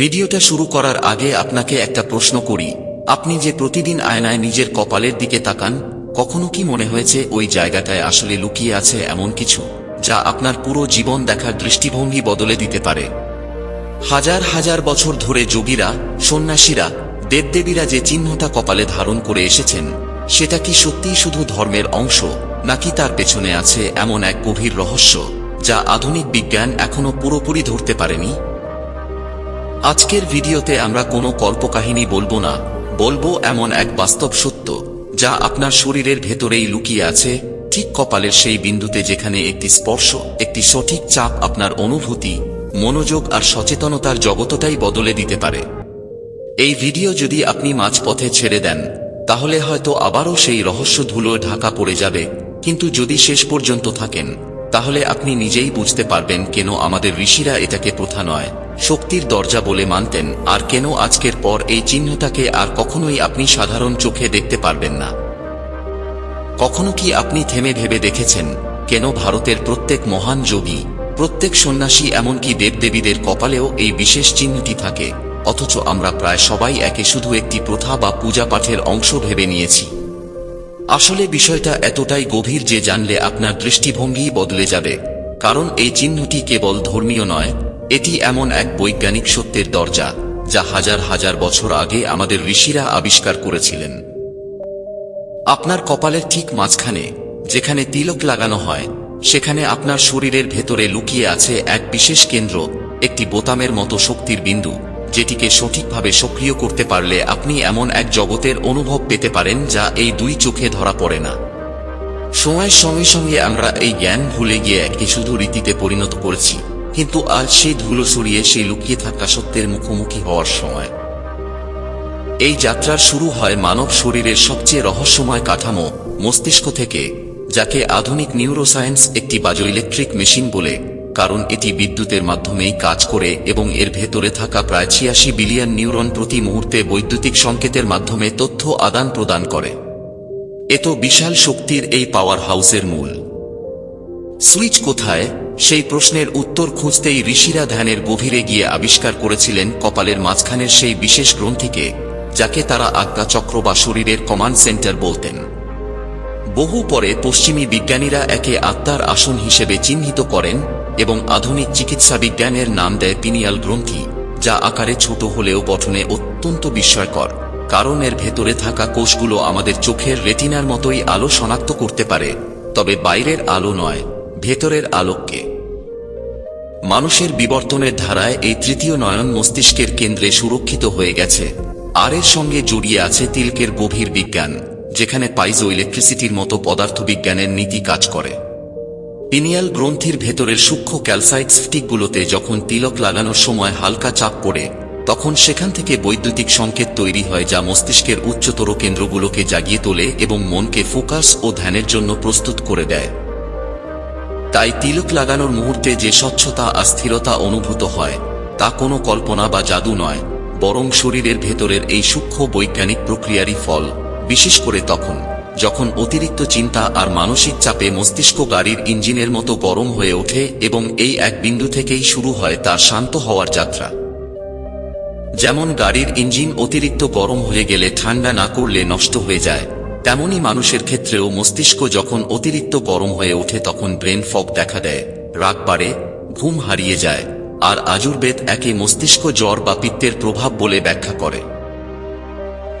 ভিডিওটা শুরু করার আগে আপনাকে একটা প্রশ্ন করি। আপনি যে প্রতিদিন আয়নায় নিজের কপালের দিকে তাকান, কখনো কি মনে হয়েছে ওই জায়গাটায় আসলে লুকিয়ে আছে এমন কিছু, যা আপনার পুরো জীবন দেখার দৃষ্টিভঙ্গি বদলে দিতে পারে? হাজার হাজার বছর ধরে যোগীরা, সন্ন্যাসীরা, দেবদেবীরা যে চিহ্নটা কপালে ধারণ করে এসেছেন, সেটা কি সত্যিই শুধু ধর্মের অংশ, নাকি তার পেছনে আছে এমন এক গভীর রহস্য, যা আধুনিক বিজ্ঞান এখনও পুরোপুরি ধরতে পারেনি? আজকের ভিডিওতে আমরা কোনো কল্পকাহিনী বলব না, বলব এমন এক বাস্তব সত্য, যা আপনার শরীরের ভেতরেই লুকিয়ে আছে, ঠিক কপালের সেই বিন্দুতে যেখানে একটি স্পর্শ, একটি সঠিক চাপ আপনার অনুভূতি, মনোযোগ আর সচেতনতার জগতটাই বদলে দিতে পারে। এই ভিডিও যদি আপনি মাঝপথে ছেড়ে দেন, তাহলে হয়তো আবারও সেই রহস্য ধুলোয় ঢাকা পড়ে যাবে, কিন্তু যদি শেষ পর্যন্ত থাকেন, তাহলে আপনি নিজেই বুঝতে পারবেন কেন আমাদের ঋষিরা এটাকে প্রথা নয়। শক্তির দরজা বলে মানতেন, আর কেন আজকের পর এই চিহ্নটাকে আর কখনোই আপনি সাধারণ চোখে দেখতে পারবেন না। কখনো কি আপনি থেমে ভেবে দেখেছেন, কেন ভারতের প্রত্যেক মহান যোগী, প্রত্যেক সন্ন্যাসী এমনকি দেবদেবীদের কপালেও এই বিশেষ চিহ্নটি থাকে, অথচ আমরা প্রায় সবাই একে শুধু একটি প্রথা বা পূজা পাঠের অংশ ভেবে নিয়েছি। আসলে বিষয়টা এতটাই গভীর যে জানলে আপনার দৃষ্টিভঙ্গি বদলে যাবে, কারণ এই চিহ্নটি কেবল ধর্মীয় নয় এটি এমন এক বৈজ্ঞানিক সত্যের দরজা, যা হাজার হাজার বছর আগে আমাদের ঋষিরা আবিষ্কার করেছিলেন। আপনার কপালের ঠিক মাঝখানে, যেখানে তিলক লাগানো হয়, সেখানে আপনার শরীরের ভেতরে লুকিয়ে আছে এক বিশেষ কেন্দ্র, একটি বোতামের মতো শক্তির বিন্দু, যেটিকে সঠিকভাবে সক্রিয় করতে পারলে আপনি এমন এক জগতের অনুভব পেতে পারেন যা এই দুই চোখে ধরা পড়ে না। সময়ের সঙ্গে সঙ্গে আমরা এই জ্ঞান ভুলে গিয়ে একে শুধু রীতিতে পরিণত করেছি। কিন্তু আজ সেই ধুলো সরিয়ে সেই লুকিয়ে থাকা সত্যের মুখোমুখি হওয়ার সময়। এই যাত্রার শুরু হয় মানব শরীরের সবচেয়ে রহস্যময় কাঠামো, মস্তিষ্ক থেকে, যাকে আধুনিক নিউরোসায়েন্স একটি বাজো ইলেকট্রিক মেশিন বলে, কারণ এটি বিদ্যুতের মাধ্যমেই কাজ করে এবং এর ভেতরে থাকা প্রায় ছিয়াশি বিলিয়ন নিউরন প্রতি মুহূর্তে বৈদ্যুতিক সংকেতের মাধ্যমে তথ্য আদান প্রদান করে এত বিশাল শক্তির এই পাওয়ার হাউসের মূল। সুইচ কোথায়? সেই প্রশ্নের উত্তর খুঁজতেই ঋষিরা ধ্যানের গভীরে গিয়ে আবিষ্কার করেছিলেন কপালের মাঝখানের সেই বিশেষ গ্রন্থিকে, যাকে তারা আজ্ঞা চক্র বা শরীরের কমান্ড সেন্টার বলতেন। বহু পরে পশ্চিমী বিজ্ঞানীরা একে আত্মার আসন হিসেবে চিহ্নিত করেন এবং আধুনিক চিকিৎসা বিজ্ঞানের নাম দেয় পিনিয়াল গ্রন্থি, যা আকারে ছোট হলেও গঠনে অত্যন্ত বিস্ময়কর, কারণ এর ভেতরে থাকা কোষগুলো আমাদের চোখের রেটিনার মতোই আলো শনাক্ত করতে পারে, তবে বাইরের আলো নয়। ভেতরের আলোককে। মানুষের বিবর্তনের ধারায় এই তৃতীয় নয়ন মস্তিষ্কের কেন্দ্রে সুরক্ষিত হয়ে গেছে। আর এর সঙ্গে জড়িয়ে আছে তিলকের গভীর বিজ্ঞান, যেখানে পাইজো ইলেকট্রিসিটির মতো পদার্থবিজ্ঞানের নীতি কাজ করে। পিনিয়াল গ্রন্থির ভেতরের সূক্ষ্ম ক্যালসাইট স্ফটিকগুলোতে যখন তিলক লাগানোর সময় হালকা চাপ পড়ে, তখন সেখান থেকে বৈদ্যুতিক সংকেত তৈরি হয় যা মস্তিষ্কের উচ্চতর কেন্দ্রগুলোকে জাগিয়ে তোলে এবং মনকে ফোকাস ও ধ্যানের জন্য প্রস্তুত করে দেয়। তাই তিলক লাগানোর মুহূর্তে যে স্বচ্ছতা আর স্থিরতা অনুভূত হয়, তা কোনো কল্পনা বা জাদু নয়, বরং শরীরের ভেতরের এই সূক্ষ্ম বৈজ্ঞানিক প্রক্রিয়ারই ফল। বিশেষ করে তখন, যখন অতিরিক্ত চিন্তা আর মানসিক চাপে মস্তিষ্ক গাড়ির ইঞ্জিনের মতো গরম হয়ে ওঠে এবং এই এক বিন্দু থেকেই শুরু হয় তার শান্ত হওয়ার যাত্রা। যেমন গাড়ির ইঞ্জিন অতিরিক্ত গরম হয়ে গেলে ঠান্ডা না করলে নষ্ট হয়ে যায় তেমনি মানুষের ক্ষেত্রেও মস্তিষ্ক যখন অতিরিক্ত গরম হয়ে ওঠে তখন ব্রেন ফগ দেখা দেয়, রাগ বাড়ে, ঘুম হারিয়ে যায়, আর আজুর্বেদ একে মস্তিষ্ক জ্বর বা পিত্তের প্রভাব বলে ব্যাখ্যা করে।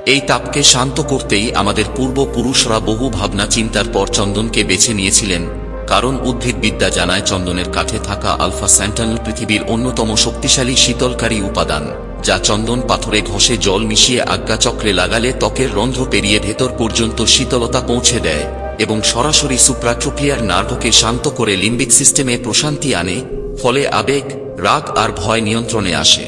এই তাপকে শান্ত করতেই আমাদের পূর্বপুরুষরা বহু ভাবনা চিন্তার পর চন্দনকে বেছে নিয়েছিলেন, কারণ উদ্ভিদবিদ্যা জানায় চন্দনের কাঠে থাকা আলফা স্যান্টানল পৃথিবীর অন্যতম শক্তিশালী শীতলকারী উপাদান। যা চন্দন পাথরে ঘষে জল মিশিয়ে আজ্ঞাচক্রে লাগালে ত্বকের রন্ধ্র পেরিয়ে ভেতর পর্যন্ত শীতলতা পৌঁছে দেয় এবং সরাসরি সুপ্রাট্রোপিয়ার নার্ভকে শান্ত করে লিম্বিক সিস্টেমে প্রশান্তি আনে, ফলে আবেগ, রাগ আর ভয় নিয়ন্ত্রণে আসে।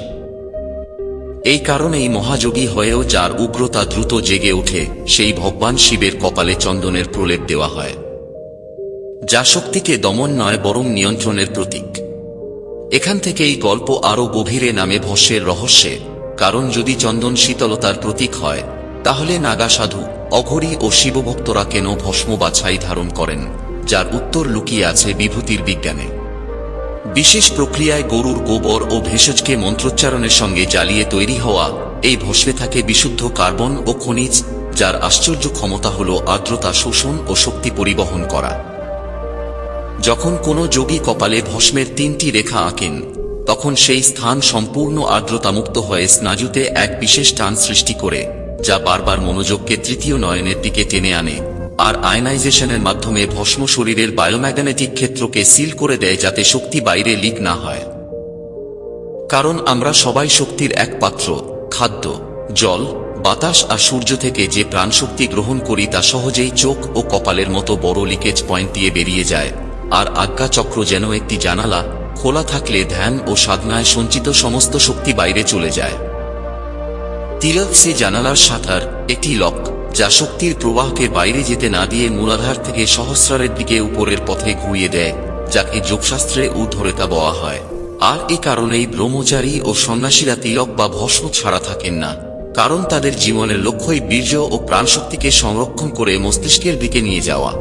এই কারণেই মহাযোগী হয়েও যার উগ্রতা দ্রুত জেগে ওঠে, সেই ভগবান শিবের কপালে চন্দনের প্রলেপ দেওয়া হয়। যা শক্তিকে দমন নয়, বরং নিয়ন্ত্রণের প্রতীক। এখান থেকেই গল্প আরও গভীরে নামে ভস্যের রহস্যে। কারণ যদি চন্দন শীতলতার প্রতীক হয়, তাহলে নাগা সাধু, অঘরী ও শিবভক্তরা কেন ভস্ম বা ছাই ধারণ করেন, যার উত্তর লুকিয়ে আছে বিভূতির বিজ্ঞানে। বিশেষ প্রক্রিয়ায় গরুর গোবর ও ভেষজকে মন্ত্রোচ্চারণের সঙ্গে জ্বালিয়ে তৈরি হওয়া এই ভস্মে থাকে বিশুদ্ধ কার্বন ও খনিজ, যার আশ্চর্য ক্ষমতা হল আর্দ্রতা শোষণ ও শক্তি পরিবহন করা। যখন কোনো যোগী কপালে ভস্মের তিনটি রেখা আঁকেন, তখন সেই স্থান সম্পূর্ণ আর্দ্রতামুক্ত হয়ে স্নায়ুতে এক বিশেষ টান সৃষ্টি করে, যা বারবার মনোযোগকে তৃতীয় নয়নের দিকে টেনে আনে, আর আয়নাইজেশনের মাধ্যমে ভস্ম শরীরের বায়োম্যাগনেটিক ক্ষেত্রকে সিল করে দেয় যাতে শক্তি বাইরে লিক না হয়। কারণ আমরা সবাই শক্তির এক পাত্র খাদ্য, জল, বাতাস আর সূর্য থেকে যে প্রাণশক্তি গ্রহণ করি তা সহজেই চোখ ও কপালের মতো বড় লিকেজ পয়েন্ট দিয়ে বেরিয়ে যায়। আর আজ্ঞা চক্র যেন একটি জানালা খোলা থাকলে ধ্যান ও সাধনায় সঞ্চিত সমস্ত শক্তি বাইরে চলে যায়। তিলক সে জানালার সাঁতার, একটি লক, যা শক্তির প্রবাহকে বাইরে যেতে না দিয়ে মূলাধার থেকে সহস্রারের দিকে উপরের পথে ঘুরিয়ে দেয়, যাকে যোগশাস্ত্রে ঊর্ধ্বরেতা বলা হয়। আর এ কারণেই ব্রহ্মচারী ও সন্ন্যাসীরা তিলক বা ভস্ম ছাড়া থাকেন না, কারণ তাদের জীবনের লক্ষ্যই বীর্য ও প্রাণশক্তিকে সংরক্ষণ করে মস্তিষ্কের দিকে নিয়ে যাওয়া।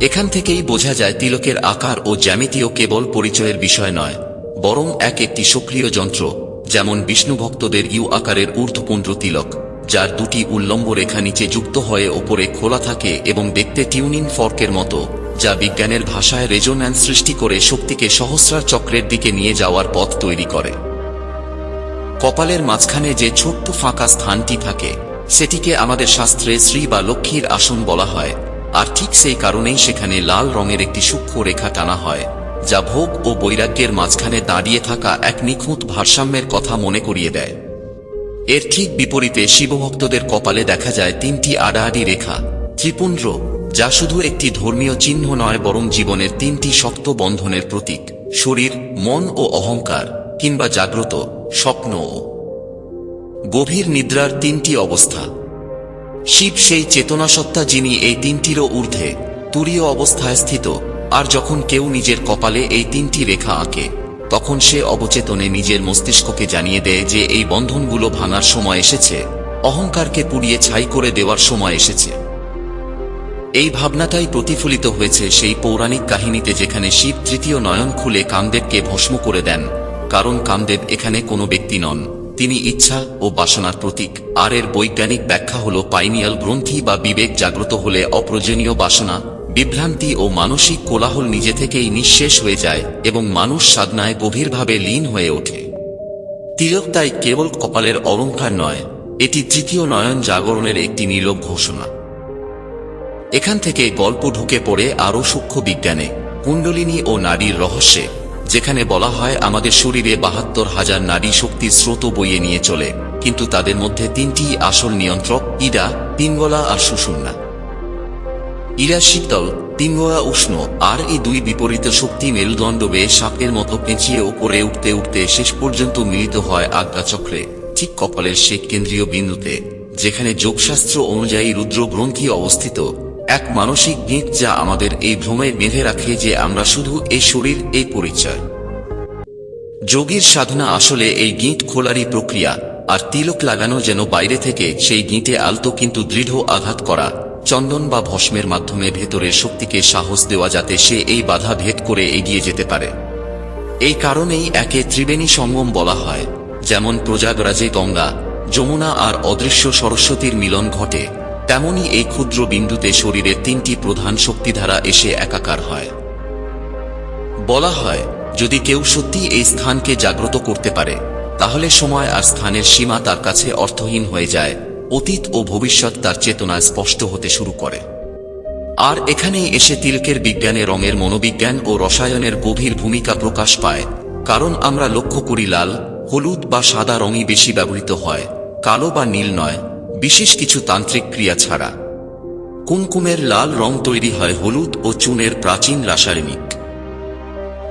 এখান থেকেই বোঝা যায় তিলকের আকার ও জ্যামিতিও কেবল পরিচয়ের বিষয় নয়, বরং এক একটি সক্রিয় যন্ত্র, যেমন বিষ্ণু ভক্তদের ইউ আকারের ঊর্ধ্বপুণ্ড্র তিলক, যার দুটি উল্লম্ব রেখা নিচে যুক্ত হয়ে ওপরে খোলা থাকে এবং দেখতে টিউনিং ফর্কের মতো, যা বিজ্ঞানের ভাষায় রেজোন্যান্স সৃষ্টি করে শক্তিকে সহস্রার চক্রের দিকে নিয়ে যাওয়ার পথ তৈরি করে। কপালের মাঝখানে যে ছোট্ট ফাঁকা স্থানটি থাকে, সেটিকে আমাদের শাস্ত্রে শ্রী বা লক্ষ্মীর আসন বলা হয়। আর ঠিক সেই কারণেই সেখানে লাল রঙের একটি সূক্ষ্ম রেখা টানা হয়, যা ভোগ ও বৈরাগ্যের মাঝখানে দাঁড়িয়ে থাকা এক নিখুঁত ভারসাম্যের কথা মনে করিয়ে দেয়। এর ঠিক বিপরীতে শিবভক্তদের কপালে দেখা যায় তিনটি আড়াআড়ি রেখা, ত্রিপুণ্ড, যা শুধু একটি ধর্মীয় চিহ্ন নয় বরং জীবনের তিনটি শক্ত বন্ধনের প্রতীক, শরীর, মন ও অহংকার, কিংবা জাগ্রত, স্বপ্ন গভীর নিদ্রার তিনটি অবস্থা। শিব সেই চেতনাসত্তা যিনি এই তিনটিরও ঊর্ধ্বে, তুরীয় অবস্থায় স্থিত, আর যখন কেউ নিজের কপালে এই তিনটি রেখা আঁকে, তখন সে অবচেতনে নিজের মস্তিষ্ককে জানিয়ে দেয় যে এই বন্ধনগুলো ভাঙার সময় এসেছে, অহংকারকে পুড়িয়ে ছাই করে দেওয়ার সময় এসেছে। এই ভাবনাটাই প্রতিফলিত হয়েছে সেই পৌরাণিক কাহিনীতে যেখানে শিব তৃতীয় নয়ন খুলে কামদেবকে ভস্ম করে দেন, কারণ কামদেব এখানে কোনো ব্যক্তি নন। তিনি ইচ্ছা ও বাসনার প্রতীক। আর এর বৈজ্ঞানিক ব্যাখ্যা হল পাইনিয়াল গ্রন্থি বা বিবেক জাগ্রত হলে অপ্রয়োজনীয় বাসনা, বিভ্রান্তি ও মানসিক কোলাহল নিজে থেকেই নিঃশেষ হয়ে যায় এবং মানুষ সাধনায় গভীরভাবে লীন হয়ে ওঠে। তিলক তাই কেবল কপালের অলঙ্কার নয়, এটি তৃতীয় নয়ন জাগরণের একটি নীরব ঘোষণা। এখান থেকে গল্প ঢুকে পড়ে আরও সূক্ষ্ম বিজ্ঞানে, কুণ্ডলিনী ও নারীর রহস্যে। যেখানে বলা হয়, আমাদের শরীরে বাহাত্তর হাজার নারী শক্তির স্রোত বইয়ে নিয়ে চলে, কিন্তু তাদের মধ্যে তিনটি আসল নিয়ন্ত্রক ইরা পিঙ্গলা আর সুষুম্না। ইরা শীতল পিঙ্গলা উষ্ণ, আর এই দুই বিপরীত শক্তি মেরুদণ্ড বেয়ে সাপের মতো পেঁচিয়ে ওপরে উঠতে উঠতে শেষ পর্যন্ত মিলিত হয় আজ্ঞাচক্রে, ঠিক কপালের সেই কেন্দ্রীয় বিন্দুতে, যেখানে যোগশাস্ত্র অনুযায়ী রুদ্র গ্রন্থি অবস্থিত। এক মানসিক গীত যা আমাদের এই ভ্রমে বেঁধে রাখে যে আমরা শুধু এই শরীর, এই পরিচয়। যোগীর সাধনা আসলে এই গীত খোলারই প্রক্রিয়া, আর তিলক লাগানো যেন বাইরে থেকে সেই গীতে আলতো কিন্তু দৃঢ় আঘাত করা, চন্দন বা ভস্মের মাধ্যমে ভেতরের শক্তিকে সাহস দেওয়া যাতে সে এই বাধা ভেদ করে এগিয়ে যেতে পারে। এই কারণেই একে ত্রিবেণী সঙ্গম বলা হয়, যেমন প্রজাগরাজে গঙ্গা, যমুনা আর অদৃশ্য সরস্বতীর মিলন ঘটে। তেমনি এই ক্ষুদ্র বিন্দুতে শরীরের তিনটি প্রধান শক্তিধারা এসে একাকার হয়। বলা হয়, যদি কেউ সত্যি এই স্থানকে জাগ্রত করতে পারে, তাহলে সময় আর স্থানের সীমা তার কাছে অর্থহীন হয়ে যায়, অতীত ও ভবিষ্যৎ তার চেতনায় স্পষ্ট হতে শুরু করে। আর এখানেই এসে তিলকের বিজ্ঞানে রঙের মনোবিজ্ঞান ও রসায়নের গভীর ভূমিকা প্রকাশ পায়, কারণ আমরা লক্ষ্য করি লাল, হলুদ বা সাদা রঙই বেশি ব্যবহৃত হয়, কালো বা নীল নয় বিশেষ কিছু তান্ত্রিক ক্রিয়া ছাড়া, কুমকুমের লাল রং তৈরি হয় হলুদ ও চুনের প্রাচীন রাসায়নিক।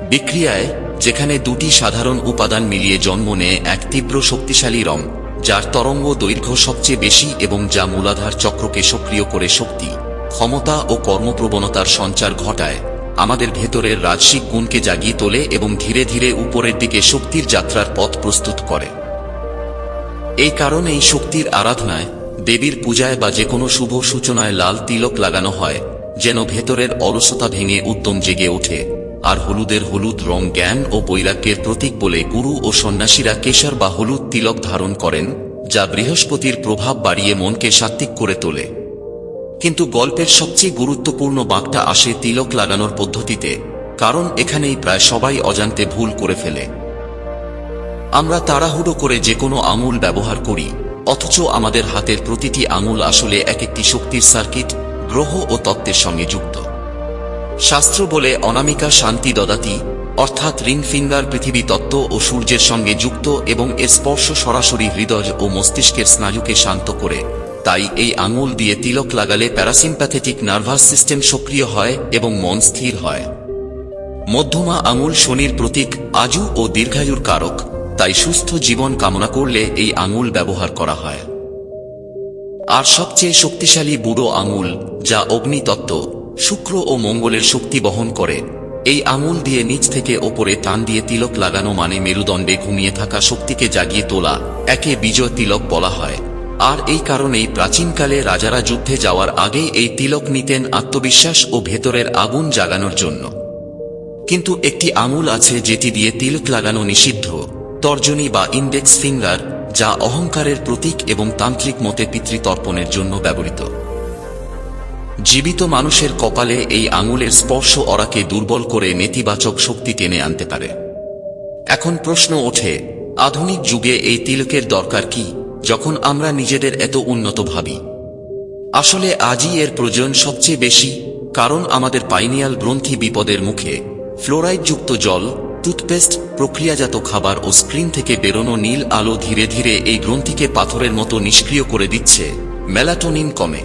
বিক্রিয়ায়, যেখানে দুটি সাধারণ উপাদান মিলিয়ে জন্ম নেয় এক তীব্র শক্তিশালী রং, যার তরঙ্গ দৈর্ঘ্য সবচেয়ে বেশি এবং যা মূলাধার চক্রকে সক্রিয় করে শক্তি, ক্ষমতা ও কর্মপ্রবণতার সঞ্চার ঘটায়, আমাদের ভেতরের রাজসিক গুণকে জাগিয়ে তোলে এবং ধীরে ধীরে উপরের দিকে শক্তির যাত্রার পথ প্রস্তুত করে। এই কারণেই শক্তির আরাধনায়, দেবীর পূজায় বা যে কোনো শুভ সূচনায় লাল তিলক লাগানো হয়, যেন ভেতরের অলসতা ভেঙে উদ্যম জেগে ওঠে। আর হলুদের হলুদ রং জ্ঞান ও বৈরাগ্যের প্রতীক বলে গুরু ও সন্ন্যাসীরা কেশর বা হলুদ তিলক ধারণ করেন, যা বৃহস্পতির প্রভাব বাড়িয়ে মনকে সাত্ত্বিক করে তোলে। কিন্তু গল্পের সবচেয়ে গুরুত্বপূর্ণ বাঁকটা আসে তিলক লাগানোর পদ্ধতিতে, কারণ এখানেই প্রায় সবাই অজান্তে ভুল করে ফেলে। আমরা তাড়াহুড়ো করে যে কোনো আঙুল ব্যবহার করি, অথচ আমাদের হাতের প্রতিটি আঙুল আসলে এক একটি শক্তির সার্কিট, গ্রহ ও তত্ত্বের সঙ্গে যুক্ত। শাস্ত্র বলে অনামিকা শান্তি দদাতি, অর্থাৎ রিং ফিঙ্গার পৃথিবী তত্ত্ব ও সূর্যের সঙ্গে যুক্ত এবং এর স্পর্শ সরাসরি হৃদয় ও মস্তিষ্কের স্নায়ুকে শান্ত করে। তাই এই আঙুল দিয়ে তিলক লাগালে প্যারাসিম্প্যাথেটিক নার্ভাস সিস্টেম সক্রিয় হয় এবং মন স্থির হয়। মধ্যমা আঙুল শনির প্রতীক, আজু ও দীর্ঘায়ুর কারক। তাই সুস্থ জীবন কামনা করলে এই আঙুল ব্যবহার করা হয়। আর সবচেয়ে শক্তিশালী বুড়ো আঙুল, যা অগ্নিতত্ত্ব, শুক্র ও মঙ্গলের শক্তি বহন করে, এই আঙুল দিয়ে নিচ থেকে ওপরে টান দিয়ে তিলক লাগানো মানে মেরুদণ্ডে ঘুমিয়ে থাকা শক্তিকে জাগিয়ে তোলা, একে বিজয় তিলক বলা হয়। আর এই কারণেই প্রাচীনকালে রাজারা যুদ্ধে যাওয়ার আগেই এই তিলক নিতেন আত্মবিশ্বাস ও ভেতরের আগুন জাগানোর জন্য। কিন্তু একটি আঙুল আছে যেটি দিয়ে তিলক লাগানো নিষিদ্ধ। তর্জনী বা ইন্ডেক্স ফিঙ্গার যা অহংকারের প্রতীক এবং তান্ত্রিক মতে পিতৃতর্পণের জন্য ব্যবহৃত। জীবিত মানুষের কপালে এই আঙুলের স্পর্শ অরাকে দুর্বল করে নেতিবাচক শক্তি টেনে আনতে পারে। এখন প্রশ্ন ওঠে, আধুনিক যুগে এই তিলকের দরকার কি, যখন আমরা নিজেদের এত উন্নত ভাবি? আসলে আজই এর প্রয়োজন সবচেয়ে বেশি, কারণ আমাদের পাইনিয়াল গ্রন্থি বিপদের মুখে ফ্লোরাইডযুক্ত জল টুথপেস্ট, প্রক্রিয়াজাত খাবার ও স্ক্রিন থেকে বেরোনো নীল আলো ধীরে ধীরে এই গ্রন্থিকে পাথরের মতো নিষ্ক্রিয় করে দিচ্ছে। মেলাটোনিন কমে।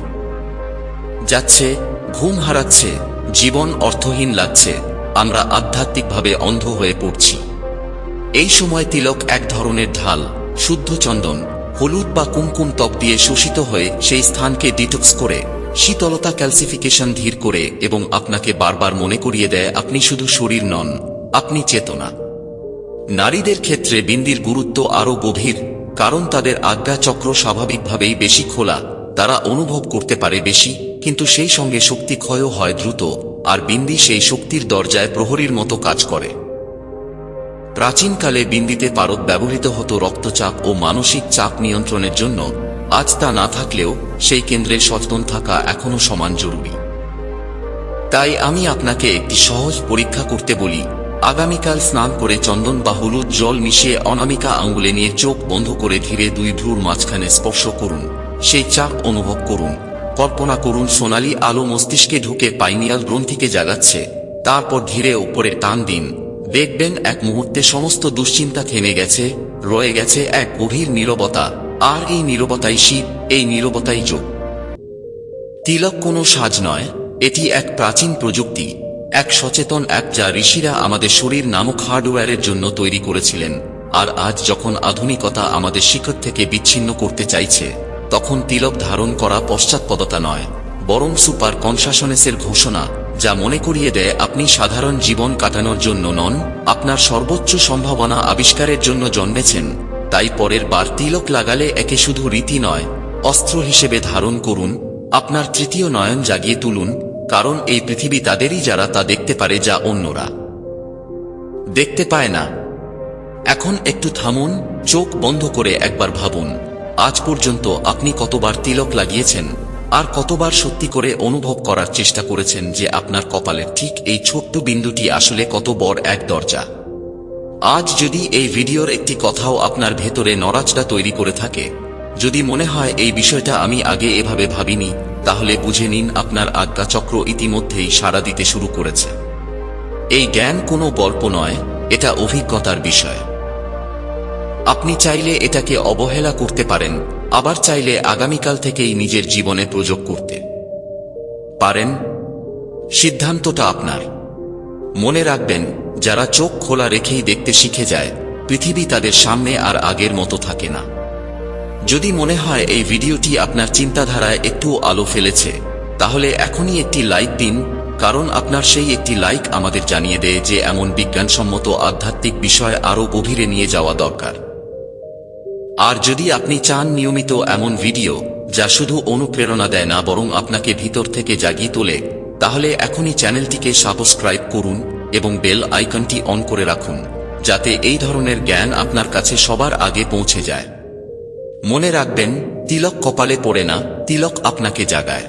যাচ্ছে, ঘুম হারাচ্ছে, জীবন অর্থহীন লাগছে। আমরা আধ্যাত্মিকভাবে অন্ধ হয়ে পড়ছি। এই সময় তিলক এক ধরনের ঢাল, শুদ্ধ চন্দন, হলুদ বা কুমকুম ত্বক দিয়ে শোষিত হয়ে সেই স্থানকে ডিটক্স করে, শীতলতা ক্যালসিফিকেশন ধীর করে এবং আপনাকে বারবার মনে করিয়ে দেয় আপনি শুধু শরীর নন। আপনি চেতনা। নারীদের ক্ষেত্রে বিন্দির গুরুত্ব আরও গভীর, কারণ তাদের আজ্ঞাচক্র স্বাভাবিকভাবেই বেশি খোলা, তারা অনুভব করতে পারে বেশি, কিন্তু সেই সঙ্গে শক্তি ক্ষয়ও হয় দ্রুত, আর বিন্দি সেই শক্তির দরজায় প্রহরীর মতো কাজ করে। প্রাচীনকালে বিন্দিতে পারদ ব্যবহৃত হতো রক্তচাপ ও মানসিক চাপ নিয়ন্ত্রণের জন্য, আজ তা না থাকলেও সেই কেন্দ্রে সচেতন থাকা এখনও সমান জরুরি। তাই আমি আপনাকে একটি সহজ পরীক্ষা করতে বলি আগামীকাল স্নান করে চন্দন বা হলুদ জল মিশিয়ে অনামিকা আঙ্গুলে নিয়ে চোখ বন্ধ করে ধীরে দুই ভ্রুর মাঝখানে স্পর্শ করুন। সেই চাপ অনুভব করুন। কল্পনা করুন সোনালি আলো মস্তিষ্কে ঢুকে পাইনিয়াল গ্রন্থিকে জাগাচ্ছে। তারপর ধীরে উপরে টান দিন। দেখবেন এক মুহূর্তে সমস্ত দুশ্চিন্তা থেমে গেছে, রয়ে গেছে এক গভীর নীরবতা। আর এই নীরবতাই শীত, এই নীরবতাই যোগ। তিলক কোনো সাজ নয়, এটি এক প্রাচীন প্রযুক্তি। এক সচেতন অ্যাপ যা ঋষিরা আমাদের শরীর নামক হার্ডওয়্যারের জন্য তৈরি করেছিলেন। আর আজ যখন আধুনিকতা আমাদের শিখর থেকে বিচ্ছিন্ন করতে চাইছে, তখন তিলক ধারণ করা পশ্চাৎপদতা নয়, বরং সুপার কনসাসনেসের ঘোষণা, যা মনে করিয়ে দেয়, আপনি সাধারণ জীবন কাটানোর জন্য নন, আপনার সর্বোচ্চ সম্ভাবনা আবিষ্কারের জন্য জন্মেছেন। তাই পরের বার তিলক লাগালে একে শুধু রীতি নয়, অস্ত্র হিসেবে ধারণ করুন, আপনার তৃতীয় নয়ন জাগিয়ে তুলুন কারণ এই পৃথিবী তাদেরই যারা তা দেখতে পারে যা অন্যরা। দেখতে পায় না। এখন একটু থামুন, চোখ বন্ধ করে একবার ভাবুন, আজ পর্যন্ত আপনি কতবার তিলক লাগিয়েছেন, আর কতবার সত্যি করে অনুভব করার চেষ্টা করেছেন যে আপনার কপালের ঠিক এই ছোট্ট বিন্দুটি আসলে কত বড় এক দরজা। আজ যদি এই ভিডিওর একটি কথাও আপনার ভেতরে নরাজটা তৈরি করে থাকে, যদি মনে হয় এই বিষয়টা আমি আগে এভাবে ভাবিনি তাহলে বুঝে নিন আপনার আজ্ঞাচক্র ইতিমধ্যেই সাড়া দিতে শুরু করেছে। এই জ্ঞান কোনো গল্প নয়, এটা অভিজ্ঞতার বিষয়। আপনি চাইলে এটাকে অবহেলা করতে পারেন, আবার চাইলে আগামীকাল থেকেই নিজের জীবনে প্রযোগ করতে। পারেন, সিদ্ধান্তটা আপনার। মনে রাখবেন, যারা চোখ খোলা রেখেই দেখতে শিখে যায়, পৃথিবী তাদের সামনে আর আগের মতো থাকে না। যদি মনে হয় এই ভিডিওটি আপনার চিন্তাধারায় একটু আলো ফেলেছে, তাহলে এখনই একটি লাইক দিন, কারণ আপনার সেই একটি লাইক আমাদের জানিয়ে দেয় যে এমন বিজ্ঞানসম্মত আধ্যাত্মিক বিষয় আরও গভীরে নিয়ে যাওয়া দরকার। আর যদি আপনি চান নিয়মিত এমন ভিডিও, যা শুধু অনুপ্রেরণা দেয় না বরং আপনাকে ভিতর থেকে জাগিয়ে তোলে, তাহলে এখনই চ্যানেলটিকে সাবস্ক্রাইব করুন এবং বেল আইকনটি অন করে রাখুন, যাতে এই ধরনের জ্ঞান আপনার কাছে সবার আগে পৌঁছে যায়। মনে রাখবেন, তিলক কপালে পড়ে না, তিলক আপনাকে জাগায়।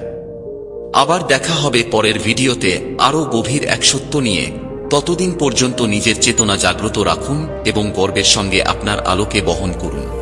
আবার দেখা হবে পরের ভিডিওতে আরও গভীর এক সত্য নিয়ে। ততদিন পর্যন্ত নিজের চেতনা জাগ্রত রাখুন এবং গর্বের সঙ্গে আপনার আলোকে বহন করুন।